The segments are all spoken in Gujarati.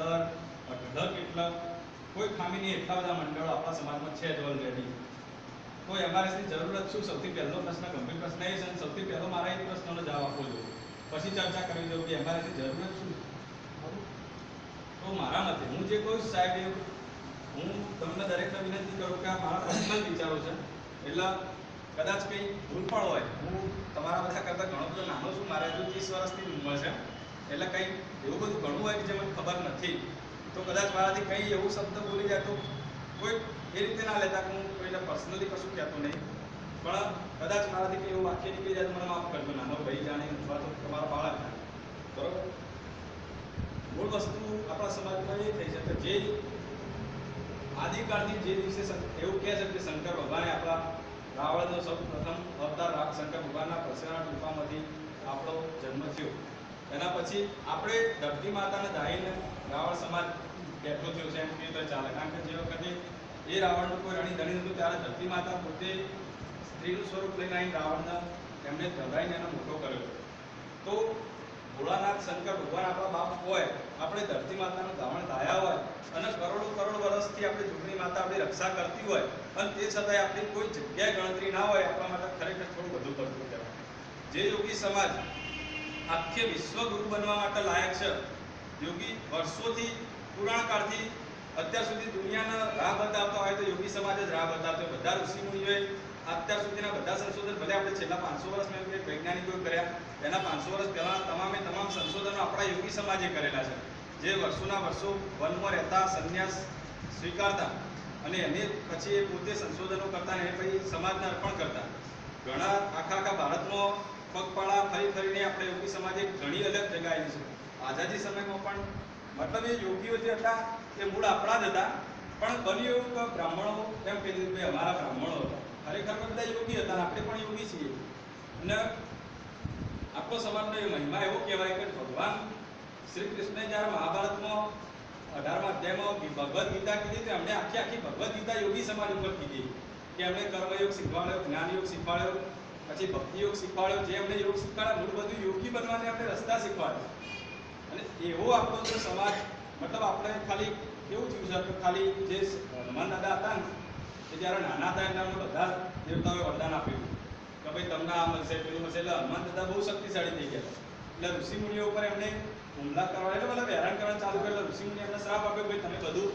સત્તર અઢળક એટલા. કોઈ ખામી નહીં એટલા બધા મંડળો આપણા સમાજમાં છે જ ઓલરેડી તો એમઆરએસની જરૂરત શું? સૌથી પહેલો પ્રશ્ન, ગંભીર પ્રશ્ન એ છે અને સૌથી પહેલો મારા એ પ્રશ્નનો જવાબ આપવો જોઈએ. પછી ચર્ચા કરવી જોઈએ કે એમઆરએસની જરૂરત શું તો મારા મતે હું જે કહું સાહેબ એવું હું તમને દરેકને વિનંતી કરું કે આ મારા પર્સનલ વિચારો છે. એટલે કદાચ કંઈ ભૂલ પણ હોય. હું તમારા બધા કરતાં ઘણો બધો નાનો છું. મારે હજુ ત્રીસ વર્ષની ઉંમર છે. એટલે કંઈ એવું બધું ઘણું હોય કે જે મને ખબર નથી. તો કદાચ મારાથી કંઈ એવું શબ્દ બોલી જાય તો કોઈ એ રીતે ના લેતા હું કોઈને પર્સનલી કશું કહેતો નહીં. પણ કદાચ મારાથી કંઈ એવું વાક્ય નીકળી જાય તો મને માફ કરજો. નાનો ભાઈ જાણે અથવા તો તમારા બાળક જાણે. બરોબર? મૂળ વસ્તુ આપણા સમાજમાં એ થઈ છે કે જે આદિકાળથી જે દિવસે એવું કહે છે કે શંકર ભગવાને આપણા રાવણનો સૌ પ્રથમ અવતાર શંકર ભગવાનના પરસેવાના ટૂંકામાંથી આપણો જન્મ થયો. એના પછી આપણે ધરતી માતાને દાહીને રાવણ સમાજ કેટલો થયો છે એમ કહીએ ચાલે. કારણ કે જે વખતે એ રાવણનું કોઈ રણી ધણી હતું ત્યારે ધરતી માતા પોતે સ્ત્રીનું સ્વરૂપ લઈને આવીને રાવણને એમને ધરાઈને એનો મોટો કર્યો. તો ભોળાનાથ શંકર ભગવાન આપણા બાપ હોય, આપણે ધરતી માતાનું ધાવણ ધાયા હોય અને કરોડો કરોડ વર્ષથી આપણે ચૂંટણી માતા આપણી રક્ષા કરતી હોય અને તે છતાંય આપણી કોઈ જગ્યાએ ગણતરી ના હોય, આપણા માટે ખરેખર થોડું વધુ પડતું કહેવાય. જે યોગી સમાજ આખે વિશ્વગુરુ બનવા માટે લાયક છે. યોગી વર્ષોથી, પુરાણ કાળથી અત્યાર સુધી દુનિયાના રાહ બતાવતા હોય તો યોગી સમાજ જ રાહ બતાવતો હોય. બધા ઋષિ મુનિઓએ અત્યાર સુધીના બધા સંશોધન, ભલે આપણે છેલ્લા પાંચસો વર્ષ મેં કંઈક વૈજ્ઞાનિકોએ કર્યા, એના પાંચસો વર્ષ પહેલા તમામે તમામ સંશોધનો આપણા યોગી સમાજે કરેલા છે. જે વર્ષોના વર્ષો વનમાં રહેતા સંન્યાસ સ્વીકારતા અને એને પછી એ પોતે સંશોધનો કરતા એ પછી સમાજને અર્પણ કરતા. ઘણા આખા આખા ભારતમાં પગપાળા, ફરી ફરીને આપણે યોગી સમાજે ઘણી અલગ જગાએ છે આઝાદી સમયમાં પણ મતલબ એ યોગીઓ જે હતા, એ મૂળ આપણા જ હતા. પણ બન્યું એવું કે બ્રાહ્મણો, એમ કહી ભાઈ કે અમારા બ્રાહ્મણો હતા. ખરેખર બધા યોગી હતા આપણે પણ યોગી છીએ. અને આપણો સમાજનો એ મહિમા એવો કહેવાય કે ભગવાન શ્રી કૃષ્ણે જ્યારે મહાભારતમાં અઢારમા અધ્યાયમાં ભગવદ્ ગીતા કીધી તો એમણે આખી આખી ભગવદ્ ગીતા યોગી સમાજ ઉપર કીધી કે એમણે કર્મયોગ શીખવાડ્યો જ્ઞાન યોગ શીખવાડ્યો. પછી ભક્તિ યોગ શીખવાડ્યો, જે અમને યોગ શીખવાડ્યા, મૂળ બધું યોગી બનવાને આપણે રસ્તા શીખવાડ્યા. અને એવો આપણો જે સમાજ, મતલબ આપણે ખાલી કેવું થયું છે કે ખાલી જે હનુમાન દાદા હતા ને કે જ્યારે નાના હતા એટલે અમને બધા દેવતાઓએ વરદાન આપ્યું. કે ભાઈ તમને આ મળશે, પેલું મળશે, એટલે હનુમાન દાદા બહુ શક્તિશાળી થઈ ગયા. એટલે ઋષિ મુનિઓ ઉપર એમને હુમલા કરવા, એટલે મતલબ હેરાન કરવાનું ચાલુ કર્યું. એટલે ઋષિ મુનિએ એમને શ્રાપ આપ્યો ભાઈ તમે બધું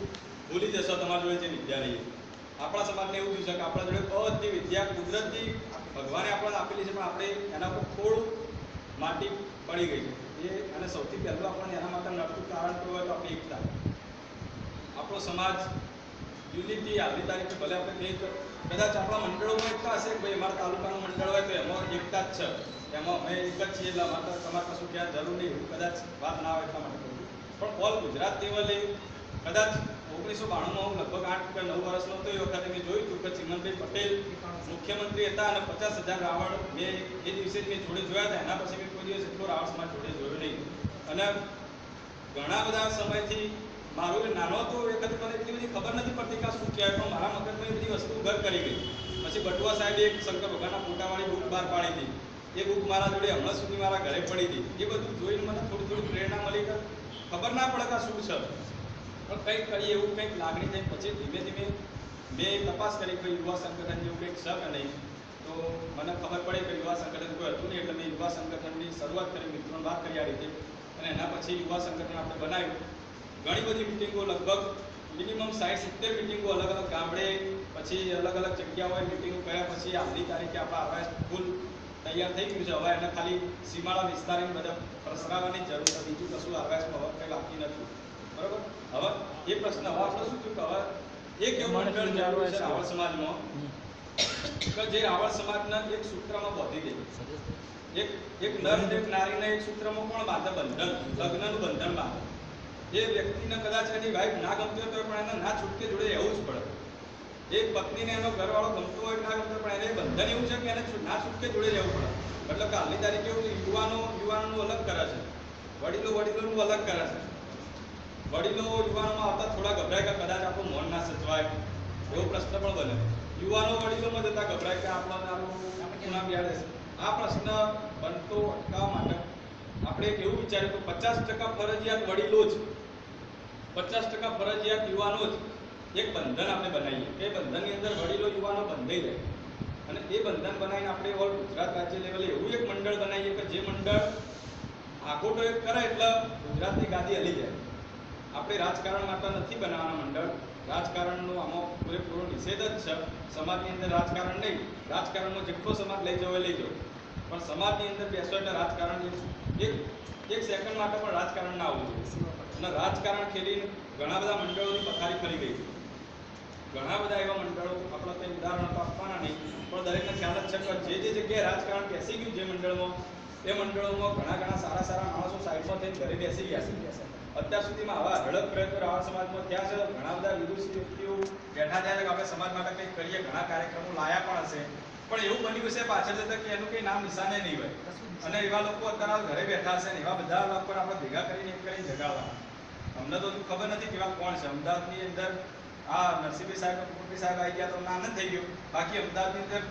ભૂલી જશો, તમારા જોડે જે વિદ્યા નહીં આપણા સમાજને એવું થયું છે કે આપણા જોડે બધી વિદ્યા કુદરતી ભગવાને આપણને આપેલી છે, પણ આપણે એના પર થોડું માટી પડી ગઈ છે. એ અને સૌથી પહેલું આપણને એના માટે નડતું કારણ કયું હોય તો આપણે એકતા. આપણો સમાજ યુનિટી હાલની તારીખે ભલે આપણે એક કદાચ આપણા મંડળોમાં એકતા હશે કે ભાઈ અમારા તાલુકાનું મંડળ હોય તો એમાં એકતા જ છે. એમાં અમે એક જ છીએ એટલે અમારે તમારે કશું ક્યાં જરૂર નહીં કદાચ વાત ના આવે એટલા માટે. પણ ઓલ ગુજરાત લેવલે કદાચ ઓગણીસો બાણુંમાં હું લગભગ આઠ કે નવ વર્ષનો હતો એ વખતે મેં જોયું હતું કે ચિમનભાઈ પટેલ મુખ્યમંત્રી હતા અને પચાસ હજાર રાવણ મેં એ દિવસે મેં જોડે જોયા હતા. એના પછી મેં કોઈ દિવસ એટલો રાવણ સમાજ જોડે જોયો નહીં. અને ઘણા બધા સમયથી મારું નાનો હતો એ વખતે મને એટલી બધી ખબર નથી પડતી કે શું કહેવાય, પણ મારા મગજમાં એ બધી વસ્તુ ઘર કરી ગઈ. પછી બટુઆ સાહેબે એક શંકર ભગવાનના ફોટાવાળી બુક બહાર પાડી હતી. એ બુક મારા જોડે હમણાં સુધી મારા ઘરે પડી હતી. એ બધું જોઈને મને થોડી થોડી પ્રેરણા મળી ખબર ના પડે કે શું છે. પણ કંઈક કરીએ એવું કંઈક લાગણી થઈ પછી ધીમે ધીમે મેં તપાસ કરી કે યુવા સંગઠન જેવું કંઈક છે કે નહીં. તો મને ખબર પડે કે યુવા સંગઠન કોઈ હતું નહીં, એટલે મેં યુવા સંગઠનની શરૂઆત કરી મિત્રોને વાત કરી આ રીતે. અને એના પછી યુવા સંગઠન આપણે બનાવ્યું. ઘણી બધી મિટિંગો લગભગ મિનિમમ સાઠ સિત્તેર મિટિંગો અલગ અલગ ગામડે, પછી અલગ અલગ જગ્યાઓએ મિટિંગો કર્યા પછી આજની તારીખે આપણા આવાસ ફૂલ તૈયાર થઈ ગયું છે. હવે એને ખાલી સીમાડા વિસ્તારની બધા પ્રસરાવવાની જરૂર છે. બીજું કશું આકાશમાં હવે કંઈ બાકી નથી. બરોબર? હવે એ પ્રશ્ન હવે આપણે શું થયું? કે હવે એક એવું મંડળ જરૂર છે આવળ સમાજમાં. કે જે આવળ સમાજના એક સૂત્રમાં બાંધી દે એક એક નર એક નારીને એક સૂત્રમાં પણ બાંધે? બંધન. લગ્નનું બંધન બાંધે. એ વ્યક્તિને કદાચ એની વાઈફ ના ગમતી હોય તો પણ એને ના છૂટકે જોડે રહેવું જ પડે. એ પત્નીને એનો ઘરવાળો ગમતો હોય ના ગમતો પણ એને બંધન એવું છે કે એને ના છૂટકે જોડે રહેવું પડે. મતલબ કે હાલની તારીખે એવું યુવાનો યુવાનોનું અલગ કરે છે. વડીલો વડીલોનું અલગ કરે છે. વડીલો યુવાનોમાં આવતા થોડા ગભરાય કે કદાચ આપણું મન ના સચવાય. એવો પ્રશ્ન પણ બને. યુવાનો વડીલોમાં જતા ગભરાય કે આપણા આપણું નામ યાદ આ પ્રશ્ન બનતો અટકાવવા માટે આપણે એવું વિચાર્યું કે પચાસ ટકા ફરજિયાત વડીલો જ, પચાસ ટકા ફરજિયાત યુવાનો જ એક બંધન આપણે બનાવીએ. કે બંધનની અંદર વડીલો યુવાનો બંધાઈ જાય. અને એ બંધન બનાવીને આપણે ઓલ ગુજરાત રાજ્ય લેવલે એવું એક મંડળ બનાવીએ કે જે મંડળ આખોટો એક કરે એટલે ગુજરાતની ગાદી હલી જાય. આપણે રાજકારણ માટે નથી બનાવવાના મંડળ. રાજકારણનો આમાં પૂરેપૂરો નિષેધ જ છે. સમાજની અંદર રાજકારણ નહીં. રાજકારણનો જેટલો સમાજ લઈ જવો લઈ જવો. પણ સમાજની અંદર બેસો એટલે રાજકારણ એક એક સેકન્ડ માટે પણ રાજકારણ ના આવવું જોઈએ. અને રાજકારણ ખેલીને ઘણા બધા મંડળોની પથારી ફરી ગઈ છે. ઘણા બધા એવા મંડળો, આપણા કંઈ ઉદાહરણ તો આપવાના નહીં, પણ દરેકને ખ્યાલ જ છે કે જે જે જગ્યાએ રાજકારણ બેસી ગયું જે મંડળમાં એ મંડળોમાં ઘણા ઘણા સારા સારા માણસો સાઈડમાં થઈને ઘરે બેસી ગયા છે. અત્યાર સુધીમાં આવા હડક પ્રયત્નો રાવણ સમાજમાં થયા છે. ઘણા બધા વિદુષી વ્યક્તિઓ બેઠા થયા કે આપણે સમાજ માટે કંઈક કરીએ, ઘણા કાર્યક્રમો લાયા પણ હશે. પણ એવું બન્યું છે પાછળ જતા કે એનું કંઈ નામ નિશાને નહીં હોય. અને એવા લોકો અત્યારે ઘરે બેઠા હશે ને એવા બધા લોકો આપણે ભેગા કરીને એક કરીને જગાવવા અમને તો ખબર નથી કેવા કોણ છે. અમદાવાદની અંદર આ નરસિંહભાઈ સાહેબ કુટુંબી સાહેબ આવી ગયા તો અમને આનંદ થઈ ગયો. બાકી અમદાવાદની અંદર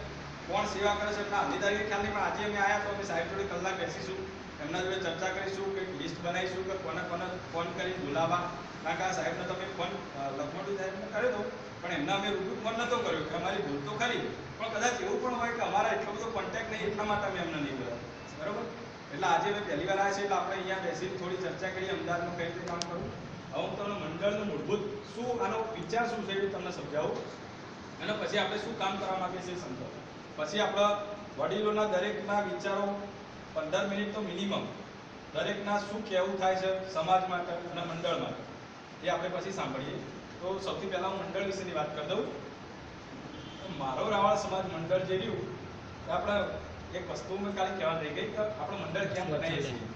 કોણ સેવા કરે છે એમના અધિકારી ખ્યાલ નહીં પણ આજે અમે આવ્યા તો અમે સાહેબ જોડે કલાક બેસીશું. એમના જોડે ચર્ચા કરીશું, કંઈક લિસ્ટ બનાવીશું કે કોને કોને ફોન કરી બોલાવવા. કારણ કે આ સાહેબને તમે ફોન લખમણજી સાહેબને કર્યો હતો પણ એમના અમે રૂબરૂ ફોન નહોતો કર્યો કે અમારી ભૂલ તો ખરી. પણ કદાચ એવું પણ હોય કે અમારા એટલો બધો કોન્ટેક્ટ નહીં, એટલા માટે અમે એમને નહીં બોલાવ્યા. બરાબર? એટલે આજે અમે પહેલી વાર આવ્યા છે એટલે આપણે અહીંયા બેસીને થોડી ચર્ચા કરીએ, અમદાવાદમાં કઈ રીતે કામ કરવું. હવે હું તમને મંડળનું મૂળભૂત શું, આનો વિચાર શું છે એ તમને સમજાવું. અને પછી આપણે શું કામ કરવા માંગીએ છીએ સમજાવું. પછી આપણા વડીલોના દરેકના વિચારો પંદર મિનિટ તો મિનિમમ દરેકના શું કહેવું થાય છે સમાજ માટે અને મંડળ માટે. એ આપણે પછી સાંભળીએ. તો સૌથી પહેલાં હું મંડળ વિશેની વાત કરી દઉં. મારો રાવણ સમાજ મંડળ જે રહ્યું એ આપણા એક વસ્તુ મેં ખાલી કહેવા રહી ગઈ કે આપણે મંડળ કેમ બનાવીએ છીએ.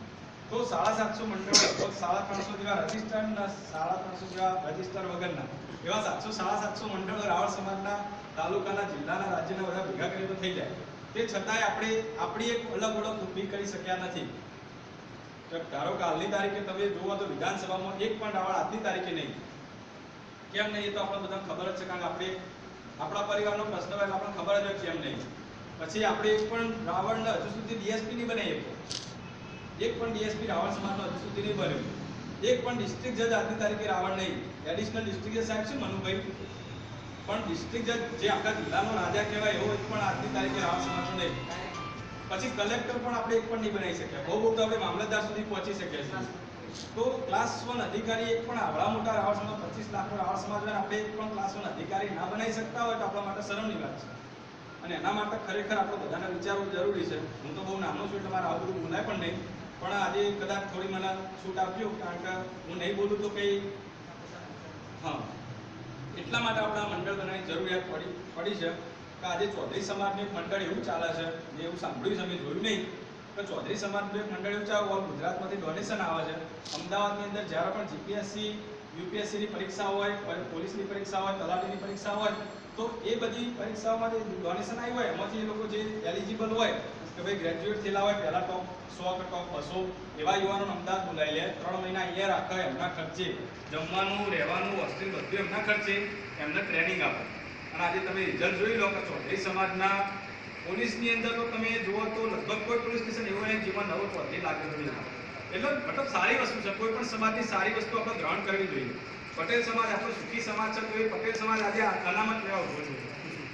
તો સાડા સાતસો મંડળો સાડા ત્રણસો જેવા રજિસ્ટરના સાડા ત્રણસો જેવા રજિસ્ટર વગરના. એવા સાતસો, સાડા સાતસો મંડળો રાવળ સમાજના તાલુકાના, જિલ્લાના, રાજ્યના બધા ભેગા કરીએ તો થઈ જાય. તે છતાંય આપણે, આપણી એક અલગ ઓળખ ઊભી કરી શક્યા નથી. ધારો કે હાલની તારીખે તમે જુઓ તો વિધાનસભામાં એક પણ રાવળ આજની તારીખે નહીં. કેમ નહીં એ તો આપણે બધાને ખબર જ છે, કારણ કે આપણે, આપણા પરિવારનો પ્રશ્ન હોય આપણને ખબર જ હોય કેમ નહીં. પછી આપણે એક પણ રાવણને હજુ સુધી ડીએસપી નહીં બનાવી શક્યો એક પણ ડીએસપી રાવણ સમાજનો હજુ સુધી નહીં બન્યું. એક પણ ડિસ્ટ્રિક્ટ જજ આજની તારીખે રાવણ નહીં. એડિશનલ ડિસ્ટ્રિક્ટ જજ સાહેબ છે મનુભાઈ? પણ ડિસ્ટ્રિક્ટ જજ જે આખા જિલ્લાનો રાજા કહેવાય એવો પણ આજની તારીખે રાવણ સમાજનો નહીં. પછી કલેક્ટર પણ આપણે એક પણ નહીં બનાવી શક્યા. બહુ બહુ તો આપણે મામલતદાર સુધી પહોંચી શકીએ છીએ. તો ક્લાસ વન અધિકારી એક પણ આવડા મોટા રાવણ સમાજ પચીસ લાખનો રાવણ સમાજ આપણે એક પણ ક્લાસ વન અધિકારી ના બનાવી શકતા હોય તો આપણા માટે શરમની વાત છે. અને એના માટે ખરેખર આપણે બધાને વિચારવું જરૂરી છે. હું તો બહુ નાનો છું એટલે મારે આવું બધું બોલાય પણ નહીં. આજે કદાચ થોડી મને છૂટ આપ્યો, કારણ કે હું નહીં બોલું તો કંઈ હા. એટલા માટે આપણા મંડળ બનાવવાની જરૂરિયાત પડી પડી છે કે આજે ચૌધરી સમાજનું એક મંડળ એવું ચાલે છે જે એવું સાંભળ્યું છે, મેં જોયું નહીં. કે ચૌધરી સમાજનું એક મંડળ એવું ચાલે ગુજરાતમાંથી ડોનેશન આવે છે. અમદાવાદની અંદર જ્યારે પણ જીપીએસસી યુપીએસસીની પરીક્ષા હોય પોલીસની પરીક્ષા હોય, તલાટીની પરીક્ષા હોય, તો એ બધી પરીક્ષાઓમાં જે ડોનેશન આવ્યું હોય. એમાંથી એ લોકો જે એલિજિબલ હોય કે ભાઈ ગ્રેજ્યુએટ થયેલા હોય, પહેલા ટોપ સો કે ટોપ બસો એવા યુવાનોને અમદાવાદ બોલાવી લે. ત્રણ મહિના અહીંયા રાખે એમના ખર્ચે જમવાનું, રહેવાનું હોસ્ટેલ બધું એમના ખર્ચે એમને ટ્રેનિંગ આપે. અને આજે તમે રિઝલ્ટ જોઈ લો કે ચૌધરી સમાજના પોલીસની અંદર તો તમે જુઓ તો લગભગ કોઈ પોલીસ સ્ટેશન એવું નહીં, જેમાં નવો ચૌધરી લાગેલો નહીં એટલે મતલબ સારી વસ્તુ છે, કોઈ પણ સમાજની સારી વસ્તુ આપણે ગ્રહણ કરવી જોઈએ. પટેલ સમાજ આપણો સુખી સમાજ છે, તો એ પટેલ સમાજ આજે અનામત લેવા ઊભો છે.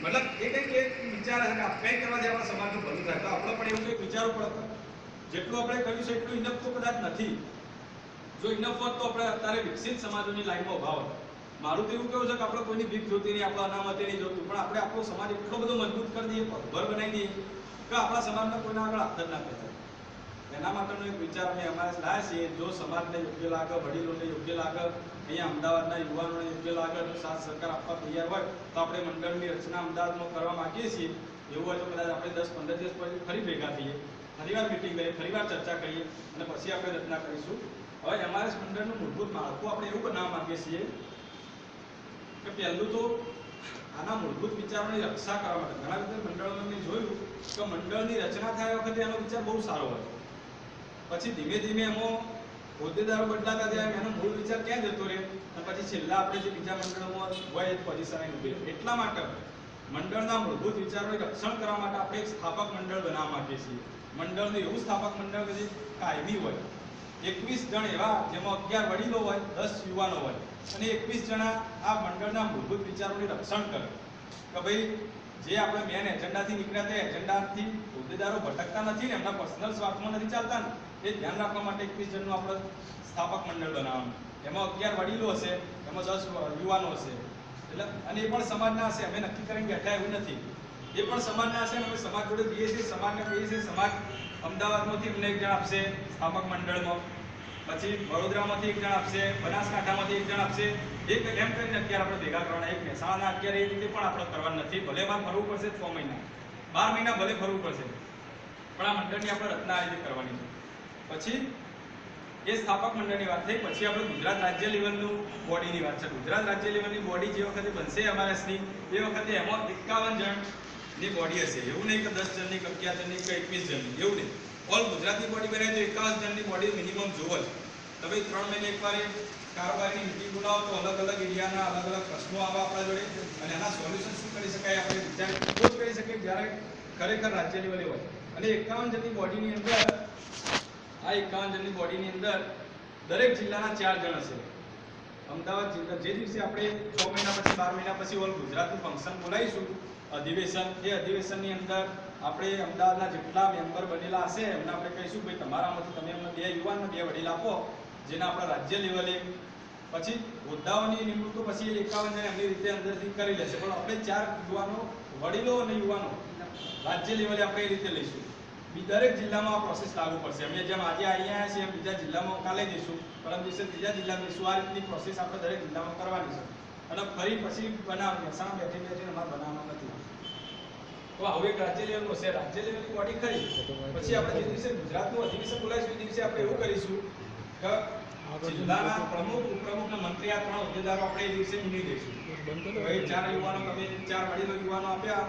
મતલબ એ કંઈક એક વિચાર છે કે આ કંઈ કરવાથી આપણા સમાજનું ભલું થાય. તો આપણે પણ એવું કંઈક વિચારવું પડે જેટલું આપણે કર્યું છે એટલું ઇનફ તો કદાચ નથી. જો ઇનફ હોત તો આપણે અત્યારે વિકસિત સમાજોની લાઈનમાં ઊભા હોત. મારું તો એવું કેવું છે કે આપણે કોઈની ભીખ જોતી નહીં, આપણે અનામતે નહીં જોતું. પણ આપણે આપણો સમાજ એટલો બધો મજબૂત કરી દઈએ, પગભર બનાવી દઈએ, કે આપણા સમાજમાં કોઈના આગળ આદર ના કરતા એના માટેનો એક વિચાર અમે અમારે લાયા છીએ જો સમાજને યોગ્ય લાગે, વડીલોને યોગ્ય લાગે, અહીંયા અમદાવાદના યુવાનોને યોગ્ય લાગે તો સાથ સરકાર આપવા તૈયાર હોય, તો આપણે મંડળની રચના અમદાવાદમાં કરવા માંગીએ છીએ. એવું હોય તો કદાચ આપણે દસ પંદર દિવસ પછી ફરી ભેગા થઈએ, ફરીવાર મિટિંગ કરીએ, ફરીવાર ચર્ચા કરીએ અને પછી આપણે રચના કરીશું. હવે એમઆરએસ મંડળનું મૂળભૂત માળખું આપણે એવું બનાવવા માંગીએ છીએ કે પહેલું તો આના મૂળભૂત વિચારોની રક્ષા કરવા માટે. ઘણા બધા મંડળોમાં જોયું કે મંડળની રચના થાય વખતે એનો વિચાર બહુ સારો હોય. પછી ધીમે ધીમે એમાં હોદ્દેદારો બદલાતા જાય એનો મૂળ વિચાર ક્યાં જતો રહે અને પછી છેલ્લા આપણે જે બીજા મંડળોમાં હોય, એ પોઝિશન ઊભી રહે. એટલા માટે મંડળના મૂળભૂત વિચારોને રક્ષણ કરવા માટે આપણે એક સ્થાપક મંડળ બનાવવા માંગીએ છીએ. મંડળનું એવું સ્થાપક મંડળ કે જે કાયમી હોય. એકવીસ જણ એવા જેમાં અગિયાર વડીલો હોય, દસ યુવાનો હોય. અને એકવીસ જણા આ મંડળના મૂળભૂત વિચારોને રક્ષણ કરે. કે ભાઈ, જે આપણે મેન એજન્ડાથી નીકળ્યા તે એજન્ડાથી હોદ્દેદારો ભટકતા નથી ને, એમના પર્સનલ સ્વાર્થમાં નથી ચાલતા ને. એ ધ્યાન રાખવા માટે એકવીસ જણનું આપણે સ્થાપક મંડળ બનાવવાનું. એમાં અગિયાર વડીલો હશે, એમાં દસ યુવાનો હશે. એટલે, અને એ પણ સમાજના હશે. અમે નક્કી કરીને બેઠા એવું નથી. એ પણ સમાજના હશે અમે સમાજ જોડે જઈએ છીએ, સમાજને કહીએ છીએ, સમાજ અમદાવાદમાંથી અમને એક જણ આપશે સ્થાપક મંડળમાં. પછી વડોદરામાંથી એક જણ આપશે, બનાસકાંઠામાંથી એક જણ આપશે. એક એમ કરીને અત્યારે આપણે ભેગા કરવાના. એક મહેસાણાના અત્યારે એ રીતે પણ આપણે કરવાનું નથી. ભલે મારે ફરવું પડશે છ મહિના. બાર મહિના ભલે ફરવું પડશે. પણ આ મંડળની આપણે રચના આ રીતે કરવાની છે. પછી એ સ્થાપક મંડળની વાત થઈ, પછી આપણે ગુજરાત રાજ્ય લેવલનું બોડીની વાત છે. ગુજરાત રાજ્ય લેવલની બોડી જે વખતે બનશે એમઆરએસની એ વખતે એમાં એકાવન જણની બોડી હશે. એવું નહીં કે દસ જણની કે અગિયાર જણની કે એકવીસ જણની, એવું નહીં. ઓલ ગુજરાતની બોડી બને તો એકાવન જણની બોડી મિનિમમ જોવો જ. તમે ત્રણ મહિને એકવાર કારોબારીની મિટિંગ બોલાવો તો અલગ અલગ એરિયાના અલગ અલગ પ્રશ્નો આવે આપણા જોડે અને એના સોલ્યુશન શું કરી શકાય આપણે વિચાર જ કરી શકીએ જ્યારે ખરેખર રાજ્ય લેવલે હોય. અને એકાવન જણની બોડીની અંદર આ એકાવન બોડીની અંદર દરેક જિલ્લાના ચાર જણ હશે. અમદાવાદ જિલ્લા જે દિવસે આપણે છ મહિના પછી, બાર મહિના પછી ઓલ ગુજરાતનું ફંક્શન બોલાવીશું, અધિવેશન એ અધિવેશનની અંદર આપણે અમદાવાદના જેટલા મેમ્બર બનેલા હશે, એમને આપણે કહીશું, ભાઈ, તમારામાંથી તમે અમને બે યુવાન બે વડીલ આપો, જેને આપણા રાજ્ય લેવલે પછી હોદ્દાઓની નિમણૂક પછી એકાવન જણ એમની રીતે અંદરથી કરી લેશે. પણ આપણે ચાર યુવાનો, વડીલો અને યુવાનો રાજ્ય લેવલે આપણે એ રીતે લઈશું. દરેક જિલ્લામાં પ્રોસેસ લાગુ પડશે. અમે જેમ આજે અહીંયા છીએ બીજા જિલ્લામાં કાલે જઈશું. પરંતુ દિવસે ત્રીજા જિલ્લામાં જઈશું. આ રીતની પ્રોસેસ આપણે દરેક જિલ્લામાં કરવાની છે. અને ફરી પછી બનાવવાની મહેસાણા બેઠી બેઠીને અમારે બનાવવાનું નથી. તો હવે એક રાજ્ય લેવલનું છે. રાજ્ય લેવલની બોડી ખરી. પછી આપણે જે દિવસે ગુજરાતનું અધિવેશન બોલાવીશું, એ દિવસે આપણે એવું કરીશું કે જિલ્લાના પ્રમુખ, ઉપપ્રમુખ અને મંત્રી આ ત્રણ હોદ્દેદારો આપણે એ દિવસે મૂકી દઈશું. ચાર યુવાનો, તમે ચાર વડીલો યુવાનો આપ્યા.